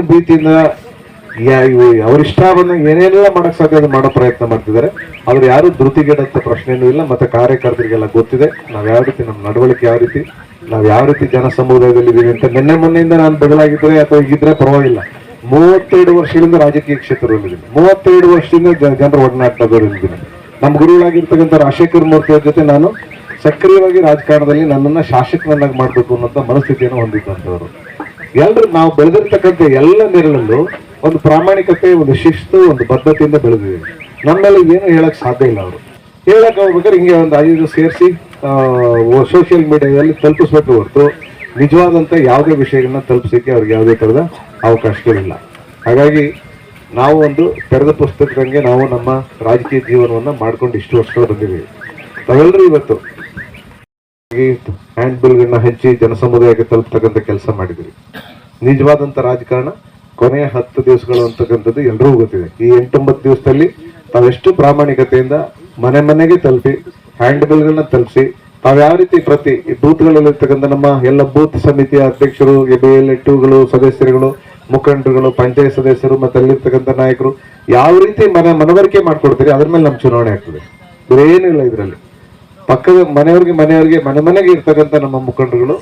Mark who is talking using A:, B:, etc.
A: ಭೀತಿಯಿಂದ ಯಾ- ಇವು ಅವ್ರ ಇಷ್ಟ ಬಂದ ಏನೆಲ್ಲ ಮಾಡಕ್ ಸಾಧ್ಯ ಅದು ಮಾಡೋ ಪ್ರಯತ್ನ ಮಾಡ್ತಿದ್ದಾರೆ. ಆದ್ರೆ ಯಾರು ಧೃತಿಗೆಡಂತ ಪ್ರಶ್ನೆನೂ ಇಲ್ಲ, ಮತ್ತೆ ಕಾರ್ಯಕರ್ತರಿಗೆಲ್ಲ ಗೊತ್ತಿದೆ. ನಾವ್ ಯಾವ ರೀತಿ, ನಮ್ಮ ನಡವಳಿಕೆ ಯಾವ ರೀತಿ, ನಾವ್ ಯಾವ ರೀತಿ ಜನ ಸಮುದಾಯದಲ್ಲಿ ಇದೀವಿ ಅಂತ ನಿನ್ನೆ ಮೊನ್ನೆಯಿಂದ ನಾನು ಬದಲಾಗಿದ್ರೆ ಅಥವಾ ಈಗಿದ್ರೆ ಪರವಾಗಿಲ್ಲ. ಮೂವತ್ತೆರಡು ವರ್ಷಗಳಿಂದ ರಾಜಕೀಯ ಕ್ಷೇತ್ರದಲ್ಲಿದ್ದೀನಿ. ಮೂವತ್ತೆರಡು ವರ್ಷದಿಂದ ಜನ ಜನರ ಒಡನಾಟದಲ್ಲಿದ್ದೀನಿ ನಮ್ಮ ಗುರುಗಳಾಗಿರ್ತಕ್ಕಂಥ ರಾಜಶೇಖರ್ ಮೂರ್ತಿ ಅವ್ರ ಜೊತೆ ನಾನು ಸಕ್ರಿಯವಾಗಿ ರಾಜಕಾರಣದಲ್ಲಿ ನನ್ನನ್ನ ಶಾಸಕನನ್ನಾಗಿ ಮಾಡಬೇಕು ಅನ್ನೋಂಥ ಮನಸ್ಥಿತಿಯನ್ನು ಹೊಂದಿದ್ದಂಥವ್ರು. ಎಲ್ಲರೂ ನಾವು ಬೆಳೆದಿರ್ತಕ್ಕಂಥ ಎಲ್ಲ ನೆರಳಲ್ಲೂ ಒಂದು ಪ್ರಾಮಾಣಿಕತೆ, ಒಂದು ಶಿಸ್ತು, ಒಂದು ಬದ್ಧತೆಯಿಂದ ಬೆಳೆದಿದ್ದೀವಿ. ನಮ್ಮಲ್ಲಿ ಏನು ಹೇಳಕ್ ಸಾಧ್ಯ ಇಲ್ಲ ಅವರು. ಹೇಳಕ್ ಹೋಗ್ಬೇಕಾದ್ರೆ ಹಿಂಗೆ ಒಂದು ಐದು ಸೇರಿಸಿ ಸೋಷಿಯಲ್ ಮೀಡಿಯಾದಲ್ಲಿ ತಲುಪಿಸ್ಬೇಕು ಹೊರತು ನಿಜವಾದಂಥ ಯಾವುದೇ ವಿಷಯಗಳನ್ನ ತಲುಪಿಸಲಿಕ್ಕೆ ಅವ್ರಿಗೆ ಯಾವುದೇ ಥರದ ಅವಕಾಶಗಳಿಲ್ಲ ಹಾಗಾಗಿ ನಾವು ಒಂದು ತೆರೆದ ಪುಸ್ತಕದಂಗೆ ನಾವು ನಮ್ಮ ರಾಜಕೀಯ ಜೀವನವನ್ನ ಮಾಡ್ಕೊಂಡು ಇಷ್ಟು ವರ್ಷಗಳು ಬಂದಿದ್ದೀವಿ. ನಾವೆಲ್ಲರೂ ಇವತ್ತು ಹ್ಯಾಂಡ್ ಬಿಲ್ಗಳನ್ನ ಹಂಚಿ ಜನಸಮುದಾಯಕ್ಕೆ ತಲುಪ್ತಕ್ಕಂಥ ಕೆಲಸ ಮಾಡಿದ್ರಿ ನಿಜವಾದಂಥ ರಾಜಕಾರಣ, ಕೊನೆಯ ಹತ್ತು ದಿವಸಗಳು ಅಂತಕ್ಕಂಥದ್ದು ಎಲ್ರಿಗೂ ಗೊತ್ತಿದೆ. ಈ ಎಂಟೊಂಬತ್ತು ದಿವಸದಲ್ಲಿ ತಾವೆಷ್ಟು ಪ್ರಾಮಾಣಿಕತೆಯಿಂದ ಮನೆ ಮನೆಗೆ ತಲುಪಿ ಹ್ಯಾಂಡ್ ಬಿಲ್ಗಳನ್ನ ತಲುಪಿಸಿ, ತಾವ್ಯಾವ ರೀತಿ ಪ್ರತಿ ಬೂತ್ಗಳಲ್ಲಿರ್ತಕ್ಕಂಥ ನಮ್ಮ ಎಲ್ಲ ಬೂತ್ ಸಮಿತಿಯ ಅಧ್ಯಕ್ಷರು, ಎ ಎಲ್ ಸದಸ್ಯರುಗಳು, ಮುಖಂಡರುಗಳು, ಪಂಚಾಯತ್ ಸದಸ್ಯರು ಮತ್ತೆ ಅಲ್ಲಿರ್ತಕ್ಕಂಥ ನಾಯಕರು, ಯಾವ ರೀತಿ ಮನ ಮನವರಿಕೆ ಮಾಡ್ಕೊಡ್ತೀರಿ, ಅದ್ರ ಮೇಲೆ ನಮ್ಮ ಚುನಾವಣೆ ಆಗ್ತದೆ. ಬೇರೆ ಏನಿಲ್ಲ ಇದರಲ್ಲಿ. ಪಕ್ಕದ ಮನೆಯವ್ರಿಗೆ ಮನೆಯವ್ರಿಗೆ ಮನೆ ಮನೆಗೆ ಇರ್ತಕ್ಕಂಥ ನಮ್ಮ ಮುಖಂಡರುಗಳು.